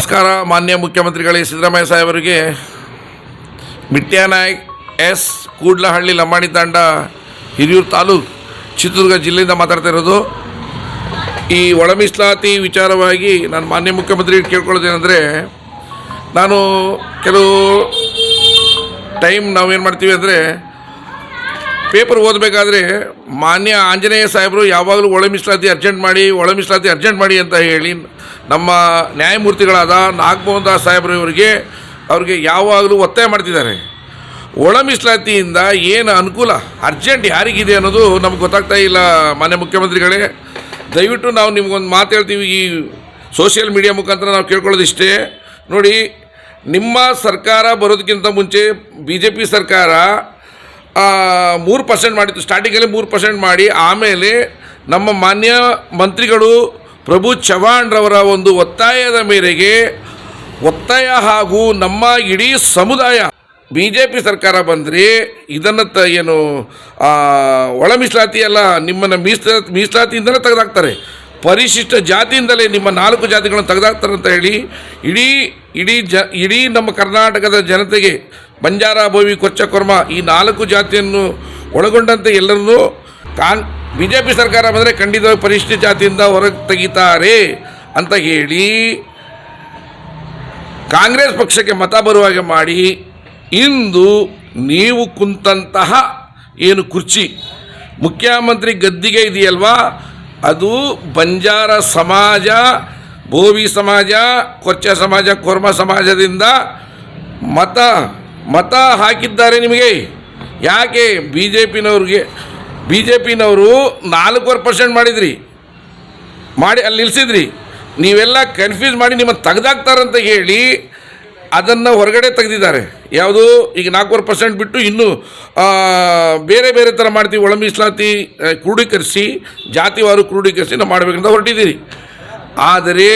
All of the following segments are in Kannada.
ನಮಸ್ಕಾರ. ಮಾನ್ಯ ಮುಖ್ಯಮಂತ್ರಿಗಳೇ, ಸಿದ್ದರಾಮಯ್ಯ ಸಾಹೇಬರಿಗೆ. ಮಿಟ್ಯಾನಾಯಕ್ ಎಸ್ ಕೂಡ್ಲಹಳ್ಳಿ ಲಂಬಾಣಿ ತಾಂಡ, ಹಿರಿಯೂರು ತಾಲೂಕು, ಚಿತ್ರದುರ್ಗ ಜಿಲ್ಲೆಯಿಂದ ಮಾತಾಡ್ತಾ ಇರೋದು. ಈ ಒಳ ಮೀಸಲಾತಿ ವಿಚಾರವಾಗಿ ನಾನು ಮಾನ್ಯ ಮುಖ್ಯಮಂತ್ರಿ ಕೇಳ್ಕೊಳ್ಳೋದೇನೆಂದರೆ ನಾನು ಕೆಲವು ಟೈಮ್ ನಾವೇನು ಮಾಡ್ತೀವಿ ಅಂದರೆ ಪೇಪರ್ ಓದಬೇಕಾದ್ರೆ ಮಾನ್ಯ ಆಂಜನೇಯ ಸಾಹೇಬರು ಯಾವಾಗಲೂ ಒಳ ಮೀಸಲಾತಿ ಅರ್ಜೆಂಟ್ ಮಾಡಿ, ಒಳ ಮೀಸಲಾತಿ ಅರ್ಜೆಂಟ್ ಮಾಡಿ ಅಂತ ಹೇಳಿ ನಮ್ಮ ನ್ಯಾಯಮೂರ್ತಿಗಳಾದ ನಾಗಮೋಹನ್ ದಾಸ್ ಸಾಹೇಬರು ಇವರಿಗೆ ಅವ್ರಿಗೆ ಯಾವಾಗಲೂ ಒತ್ತಾಯ ಮಾಡ್ತಿದ್ದಾರೆ. ಒಳ ಮೀಸಲಾತಿಯಿಂದ ಏನು ಅನುಕೂಲ, ಅರ್ಜೆಂಟ್ ಯಾರಿಗಿದೆ ಅನ್ನೋದು ನಮ್ಗೆ ಗೊತ್ತಾಗ್ತಾ ಇಲ್ಲ ಮಾನ್ಯ ಮುಖ್ಯಮಂತ್ರಿಗಳೇ. ದಯವಿಟ್ಟು ನಾವು ನಿಮ್ಗೊಂದು ಮಾತು ಹೇಳ್ತೀವಿ ಈ ಸೋಷಿಯಲ್ ಮೀಡಿಯಾ ಮುಖಾಂತರ ನಾವು ಕೇಳ್ಕೊಳ್ಳೋದಿಷ್ಟೇ. ನೋಡಿ, ನಿಮ್ಮ ಸರ್ಕಾರ ಬರೋದಕ್ಕಿಂತ ಮುಂಚೆ ಬಿ ಜೆ ಪಿ ಸರ್ಕಾರ ಮೂರು ಪರ್ಸೆಂಟ್ ಮಾಡಿತ್ತು ಸ್ಟಾರ್ಟಿಂಗಲ್ಲಿ ಮೂರು ಪರ್ಸೆಂಟ್ ಮಾಡಿ, ಆಮೇಲೆ ನಮ್ಮ ಮಾನ್ಯ ಮಂತ್ರಿಗಳು ಪ್ರಭು ಚವ್ಹಾಣ್ರವರ ಒಂದು ಒತ್ತಾಯದ ಮೇರೆಗೆ ಒತ್ತಾಯ ಹಾಗೂ ನಮ್ಮ ಇಡೀ ಸಮುದಾಯ ಬಿ ಜೆ ಪಿ ಸರ್ಕಾರ ಬಂದರೆ ಇದನ್ನು ತ ಏನು ಒಳ ಮೀಸಲಾತಿ ಅಲ್ಲ ನಿಮ್ಮನ್ನು ಮೀಸ ಮೀಸಲಾತಿಯಿಂದಲೇ ತೆಗೆದಾಕ್ತಾರೆ. ಪರಿಶಿಷ್ಟ ಜಾತಿಯಿಂದಲೇ ನಿಮ್ಮ ನಾಲ್ಕು ಜಾತಿಗಳನ್ನು ತೆಗೆದಾಕ್ತಾರೆ ಅಂತ ಹೇಳಿ, ಇಡೀ ಇಡೀ ಜ, ಇಡೀ ನಮ್ಮ ಕರ್ನಾಟಕದ ಜನತೆಗೆ ಬಂಜಾರ ಭೋವಿ ಕೊಚ್ಚ ಕೊರ್ಮ ಈ ನಾಲ್ಕು ಜಾತಿಯನ್ನು ಒಳಗೊಂಡಂತೆ ಎಲ್ಲರನ್ನೂ ಕಾನ್ ಬಿ ಜೆ ಪಿ ಸರ್ಕಾರ ಬಂದರೆ ಖಂಡಿತವಾಗಿ ಪರಿಶಿಷ್ಟ ಜಾತಿಯಿಂದ ಹೊರಗೆ ತೆಗಿತಾರೆ ಅಂತ ಹೇಳಿ ಕಾಂಗ್ರೆಸ್ ಪಕ್ಷಕ್ಕೆ ಮತ ಬರುವಾಗೆ ಮಾಡಿ, ಇಂದು ನೀವು ಕುಂತಹ ಏನು ಕುರ್ಚಿ? ಮುಖ್ಯಮಂತ್ರಿ ಗದ್ದಿಗೆ ಇದೆಯಲ್ವಾ? ಅದು ಬಂಜಾರ ಸಮಾಜ, ಭೋವಿ ಸಮಾಜ, ಕೊಚ್ಚ ಸಮಾಜ, ಕೊರ್ಮ ಸಮಾಜದಿಂದ ಮತ ಮತ ಹಾಕಿದ್ದಾರೆ ನಿಮಗೆ. ಯಾಕೆ ಬಿ ಜೆ ಪಿನವ್ರಿಗೆ ಬಿ ಜೆ ಪಿನವರು ನಾಲ್ಕೂವರೆ ಪರ್ಸೆಂಟ್ ಮಾಡಿದ್ರಿ. ಮಾಡಿ, ಅಲ್ಲಿ ನಿಲ್ಲಿಸಿದ್ರಿ ನೀವೆಲ್ಲ ಕನ್ಫ್ಯೂಸ್ ಮಾಡಿ ನಿಮ್ಮನ್ನು ತೆಗ್ದಾಕ್ತಾರಂತ ಹೇಳಿ ಅದನ್ನು ಹೊರಗಡೆ ತೆಗೆದಿದ್ದಾರೆ. ಯಾವುದು? ಈಗ ನಾಲ್ಕೂವರೆ ಪರ್ಸೆಂಟ್ ಬಿಟ್ಟು ಇನ್ನೂ ಬೇರೆ ಬೇರೆ ಥರ ಮಾಡ್ತೀವಿ. ಒಳ ಮೀಸಲಾತಿ ಕ್ರೋಢೀಕರಿಸಿ, ಜಾತಿವಾರು ಕ್ರೋಢೀಕರಿಸಿ ನಾವು ಮಾಡಬೇಕಂತ ಹೊರಟಿದ್ದೀರಿ. ಆದರೆ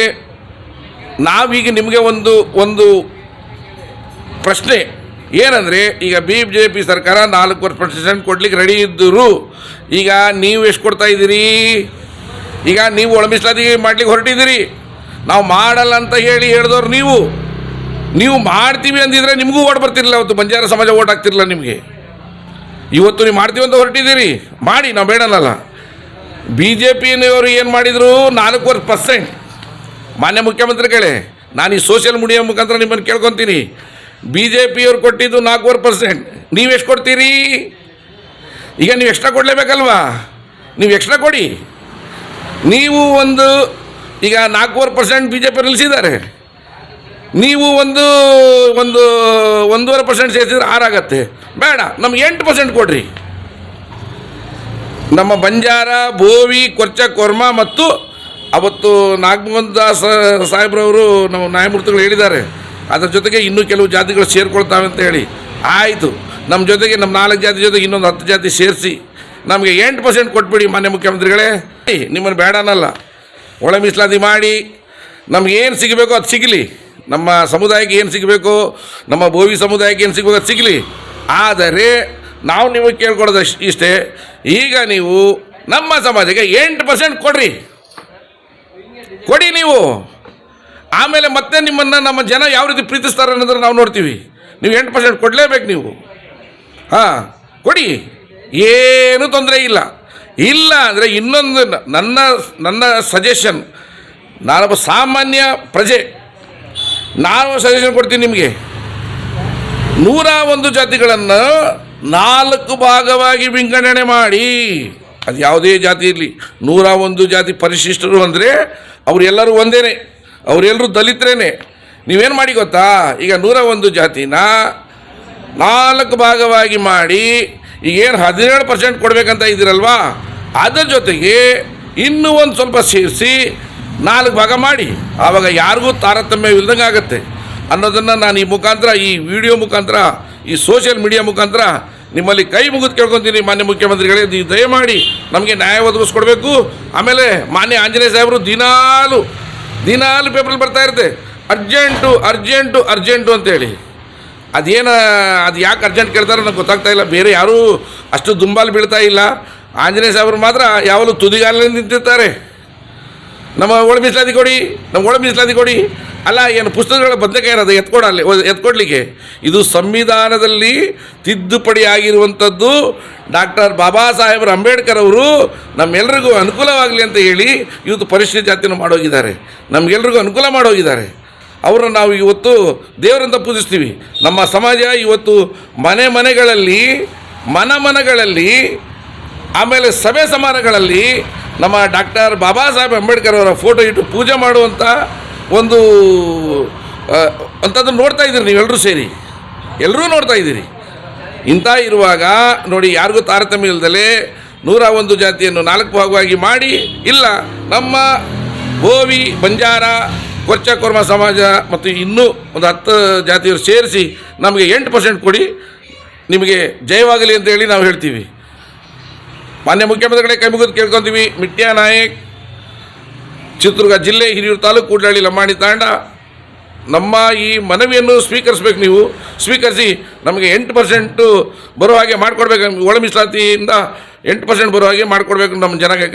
ನಾವೀಗ ನಿಮಗೆ ಒಂದು ಒಂದು ಪ್ರಶ್ನೆ. ಏನಂದರೆ, ಈಗ ಬಿ ಜೆ ಪಿ ಸರ್ಕಾರ ನಾಲ್ಕೂವರೆ ಪರ್ಸೆಂಟ್ ಕೊಡ್ಲಿಕ್ಕೆ ರೆಡಿ ಇದ್ದರು. ಈಗ ನೀವು ಎಷ್ಟು ಕೊಡ್ತಾ ಇದ್ದೀರಿ? ಈಗ ನೀವು ಒಳ ಮೀಸಲಾತಿ ಮಾಡ್ಲಿಕ್ಕೆ ಹೊರಟಿದ್ದೀರಿ. ನಾವು ಮಾಡಲ್ಲ ಅಂತ ಹೇಳಿ ಹೇಳಿದವ್ರು ನೀವು. ನೀವು ಮಾಡ್ತೀವಿ ಅಂದಿದ್ರೆ ನಿಮಗೂ ಓಟ್ ಬರ್ತಿರಲಿಲ್ಲ ಅವತ್ತು. ಬಂಜಾರ ಸಮಾಜ ಓಟ್ ಆಗ್ತಿರಲಿಲ್ಲ ನಿಮಗೆ. ಇವತ್ತು ನೀವು ಮಾಡ್ತೀವಿ ಅಂತ ಹೊರಟಿದ್ದೀರಿ. ಮಾಡಿ, ನಾವು ಬೇಡಲ್ಲ ಬಿ ಜೆ ಪಿಯವರು ಏನು ಮಾಡಿದರು? ನಾಲ್ಕೂವರೆ ಪರ್ಸೆಂಟ್ ಮಾನ್ಯ ಮುಖ್ಯಮಂತ್ರಿಗಳೇ, ನಾನು ಈ ಸೋಷಿಯಲ್ ಮೀಡಿಯಾ ಮುಖಾಂತರ ನಿಮ್ಮನ್ನು ಕೇಳ್ಕೊತೀನಿ. ಬಿ ಜೆ ಪಿಯವ್ರು ಕೊಟ್ಟಿದ್ದು ನಾಲ್ಕೂವರೆ ಪರ್ಸೆಂಟ್ ನೀವು ಎಷ್ಟು ಕೊಡ್ತೀರಿ? ಈಗ ನೀವು ಎಕ್ಸ್ಟ್ರಾ ಕೊಡಲೇಬೇಕಲ್ವಾ? ನೀವು ಎಕ್ಸ್ಟ್ರಾ ಕೊಡಿ. ನೀವು ಒಂದು, ಈಗ ನಾಲ್ಕೂವರೆ ಪರ್ಸೆಂಟ್ ಬಿ ಜೆ ಪಿ ನಿಲ್ಲಿಸಿದ್ದಾರೆ ನೀವು ಒಂದು ಒಂದು, ಒಂದೂವರೆ ಪರ್ಸೆಂಟ್ ಸೇರಿಸಿದ್ರೆ ಆರಾಗತ್ತೆ ಬೇಡ, ನಮ್ಗೆ ಎಂಟು ಪರ್ಸೆಂಟ್ ಕೊಡ್ರಿ. ನಮ್ಮ ಬಂಜಾರ, ಬೋವಿ, ಕೊರ್ಚ, ಕೊರ್ಮ ಮತ್ತು ಅವತ್ತು ನಾಗಮೋಹನ್ ದಾಸ್ ಸಾಹೇಬ್ರವರು ನಾವು ನ್ಯಾಯಮೂರ್ತಿಗಳು ಹೇಳಿದ್ದಾರೆ. ಅದರ ಜೊತೆಗೆ ಇನ್ನೂ ಕೆಲವು ಜಾತಿಗಳು ಸೇರಿಕೊಳ್ತಾವೆ ಅಂತ ಹೇಳಿ. ಆಯಿತು. ನಮ್ಮ ಜೊತೆಗೆ ನಮ್ಮ ನಾಲ್ಕು ಜಾತಿ ಜೊತೆಗೆ ಇನ್ನೊಂದು ಹತ್ತು ಜಾತಿ ಸೇರಿಸಿ. ನಮಗೆ ಎಂಟು ಪರ್ಸೆಂಟ್ ಕೊಟ್ಬಿಡಿ ಮಾನ್ಯ ಮುಖ್ಯಮಂತ್ರಿಗಳೇ. ನಿಮ್ಮನ್ನು ಬೇಡನಲ್ಲ ಒಳ ಮೀಸಲಾತಿ ಮಾಡಿ. ನಮಗೇನು ಸಿಗಬೇಕೋ ಅದು ಸಿಗಲಿ. ನಮ್ಮ ಸಮುದಾಯಕ್ಕೆ ಏನು ಸಿಗಬೇಕು? ನಮ್ಮ ಭೋವಿ ಸಮುದಾಯಕ್ಕೆ ಏನು ಸಿಗಬೇಕು ಅದು ಸಿಗಲಿ. ಆದರೆ ನಾವು ನಿಮಗೆ ಕೇಳ್ಕೊಡೋದು ಇಷ್ಟೇ. ಈಗ ನೀವು ನಮ್ಮ ಸಮಾಜಕ್ಕೆ ಎಂಟು ಪರ್ಸೆಂಟ್ ಕೊಡ್ರಿ. ಕೊಡಿ ನೀವು. ಆಮೇಲೆ ಮತ್ತೆ ನಿಮ್ಮನ್ನು ನಮ್ಮ ಜನ ಯಾವ ರೀತಿ ಪ್ರೀತಿಸ್ತಾರೆ ಅನ್ನೋದನ್ನು ನಾವು ನೋಡ್ತೀವಿ. ನೀವು ಎಂಟು ಪರ್ಸೆಂಟ್ ಕೊಡಲೇಬೇಕು ನೀವು. ಹಾಂ, ಕೊಡಿ. ಏನೂ ತೊಂದರೆ ಇಲ್ಲ. ಇಲ್ಲ ಅಂದರೆ ಇನ್ನೊಂದು ನನ್ನ ನನ್ನ ಸಜೆಷನ್ ನಾನೊಬ್ಬ ಸಾಮಾನ್ಯ ಪ್ರಜೆ. ನಾನು ಸಜೆಷನ್ ಕೊಡ್ತೀನಿ ನಿಮಗೆ. ನೂರ ಒಂದು ಜಾತಿಗಳನ್ನು ನಾಲ್ಕು ಭಾಗವಾಗಿ ವಿಂಗಡಣೆ ಮಾಡಿ. ಅದು ಯಾವುದೇ ಜಾತಿ ಇರಲಿ. ನೂರ ಒಂದು ಜಾತಿ ಪರಿಶಿಷ್ಟರು ಅಂದರೆ ಅವರೆಲ್ಲರೂ ಒಂದೇನೆ. ಅವರೆಲ್ಲರೂ ದಲಿತರೇನೆ. ನೀವೇನು ಮಾಡಿ ಗೊತ್ತಾ? ಈಗ ನೂರ ಒಂದು ಜಾತಿನ ನಾಲ್ಕು ಭಾಗವಾಗಿ ಮಾಡಿ ಈಗೇನು ಹದಿನೇಳು ಪರ್ಸೆಂಟ್ ಕೊಡಬೇಕಂತ ಇದ್ದೀರಲ್ವಾ? ಅದರ ಜೊತೆಗೆ ಇನ್ನೂ ಒಂದು ಸ್ವಲ್ಪ ಸೇರಿಸಿ ನಾಲ್ಕು ಭಾಗ ಮಾಡಿ. ಆವಾಗ ಯಾರಿಗೂ ತಾರತಮ್ಯ ಇಲ್ದಂಗೆ ಆಗುತ್ತೆ. ಅನ್ನೋದನ್ನು ನಾನು ಈ ಮುಖಾಂತರ, ಈ ವಿಡಿಯೋ ಮುಖಾಂತರ, ಈ ಸೋಷಿಯಲ್ ಮೀಡಿಯಾ ಮುಖಾಂತರ ನಿಮ್ಮಲ್ಲಿ ಕೈ ಮುಗಿದು ಕೇಳ್ಕೊತೀನಿ ಮಾನ್ಯ ಮುಖ್ಯಮಂತ್ರಿಗಳೇ. ನೀವು ದಯಮಾಡಿ ನಮಗೆ ನ್ಯಾಯ ಒದಗಿಸ್ಕೊಡ್ಬೇಕು. ಆಮೇಲೆ ಮಾನ್ಯ ಆಂಜನೇಯ ಸಾಹೇಬರು ದಿನಾಲು ದಿನಾಲು ಪೇಪರಲ್ಲಿ ಬರ್ತಾ ಇರುತ್ತೆ. ಅರ್ಜೆಂಟು ಅರ್ಜೆಂಟು ಅರ್ಜೆಂಟು ಅಂತೇಳಿ. ಅದೇನು, ಅದು ಯಾಕೆ ಅರ್ಜೆಂಟ್ ಕೇಳ್ತಾರೆ ನನಗೆ ಗೊತ್ತಾಗ್ತಾ ಇಲ್ಲ. ಬೇರೆ ಯಾರೂ ಅಷ್ಟು ದುಂಬಾಲು ಬೀಳ್ತಾ ಇಲ್ಲ. ಆಂಜನೇಯ ಸಾಹೇಬರು ಮಾತ್ರ ಯಾವಾಗಲೂ ತುದಿಗಾಲಲ್ಲಿ ನಿಂತಿರ್ತಾರೆ. ನಮ್ಮ ಒಳ ಮೀಸಲಾತಿ ಕೊಡಿ, ನಮ್ಮ ಒಳ ಮೀಸಲಾತಿ ಕೊಡಿ. ಅಲ್ಲ, ಏನು ಪುಸ್ತಕಗಳ ಬದ್ಧಕ ಇರೋದು ಎತ್ಕೊಡಲ್ಲಿ ಎತ್ಕೊಡ್ಲಿಕ್ಕೆ? ಇದು ಸಂವಿಧಾನದಲ್ಲಿ ತಿದ್ದುಪಡಿ ಆಗಿರುವಂಥದ್ದು ಡಾಕ್ಟರ್ ಬಾಬಾ ಸಾಹೇಬ್ರ ಅಂಬೇಡ್ಕರ್ ಅವರು ನಮ್ಮೆಲ್ರಿಗೂ ಅನುಕೂಲವಾಗಲಿ ಅಂತ ಹೇಳಿ ಇವತ್ತು ಪರಿಶಿಷ್ಟ ಜಾತಿಯನ್ನು ಮಾಡೋಗಿದ್ದಾರೆ. ನಮಗೆಲ್ಲರಿಗೂ ಅನುಕೂಲ ಮಾಡೋಗಿದ್ದಾರೆ. ಅವರನ್ನು ನಾವು ಇವತ್ತು ದೇವರಂತ ಪೂಜಿಸ್ತೀವಿ. ನಮ್ಮ ಸಮಾಜ ಇವತ್ತು ಮನೆ ಮನೆಗಳಲ್ಲಿ, ಮನ ಮನಗಳಲ್ಲಿ, ಆಮೇಲೆ ಸಭೆ ಸಮಾರಂಭಗಳಲ್ಲಿ ನಮ್ಮ ಡಾಕ್ಟರ್ ಬಾಬಾ ಸಾಹೇಬ್ ಅಂಬೇಡ್ಕರ್ ಅವರ ಫೋಟೋ ಇಟ್ಟು ಪೂಜೆ ಮಾಡುವಂಥ ಒಂದು ಅಂಥದ್ದನ್ನು ನೋಡ್ತಾ ಇದ್ದೀರಿ ನೀವೆಲ್ಲರೂ ಸೇರಿ. ಎಲ್ಲರೂ ನೋಡ್ತಾ ಇದ್ದೀರಿ. ಇಂಥ ಇರುವಾಗ ನೋಡಿ ಯಾರಿಗೂ ತಾರತಮ್ಯ ಇಲ್ಲದಲೇ ನೂರ ಒಂದು ಜಾತಿಯನ್ನು ನಾಲ್ಕು ಭಾಗವಾಗಿ ಮಾಡಿ, ಇಲ್ಲ, ನಮ್ಮ ಗೋವಿ, ಬಂಜಾರ ಕೊಚ್ಚ ಕೊರ್ಮ ಸಮಾಜ ಮತ್ತು ಇನ್ನೂ ಒಂದು ಹತ್ತು ಜಾತಿಯವರು ಸೇರಿಸಿ ನಮಗೆ ಎಂಟು ಪರ್ಸೆಂಟ್ ಕೊಡಿ, ನಿಮಗೆ ಜಯವಾಗಲಿ ಅಂತ ಹೇಳಿ ನಾವು ಹೇಳ್ತೀವಿ. ಮಾನ್ಯ ಮುಖ್ಯಮಂತ್ರಿಗಳೇ, ಕೈ ಮುಗಿದು ಕೇಳ್ಕೊತೀವಿ. ಮಿಟ್ಯಾ ನಾಯಕ್, ಚಿತ್ರದುರ್ಗ ಜಿಲ್ಲೆ, ಹಿರಿಯೂರು ತಾಲೂಕು, ಕೂಡಲಹಳ್ಳಿ ಲಂಬಾಣಿ ತಾಂಡ. ನಮ್ಮ ಈ ಮನವಿಯನ್ನು ಸ್ವೀಕರಿಸ್ಬೇಕು ನೀವು. ಸ್ವೀಕರಿಸಿ ನಮಗೆ ಎಂಟು ಪರ್ಸೆಂಟು ಬರೋ ಹಾಗೆ ಮಾಡಿಕೊಡ್ಬೇಕು. ಒಳ ಮೀಸಲಾತಿಯಿಂದ ಎಂಟು ಪರ್ಸೆಂಟ್ ಬರೋ ಹಾಗೆ ಮಾಡಿಕೊಡ್ಬೇಕು ನಮ್ಮ ಜನಕ್ಕೆ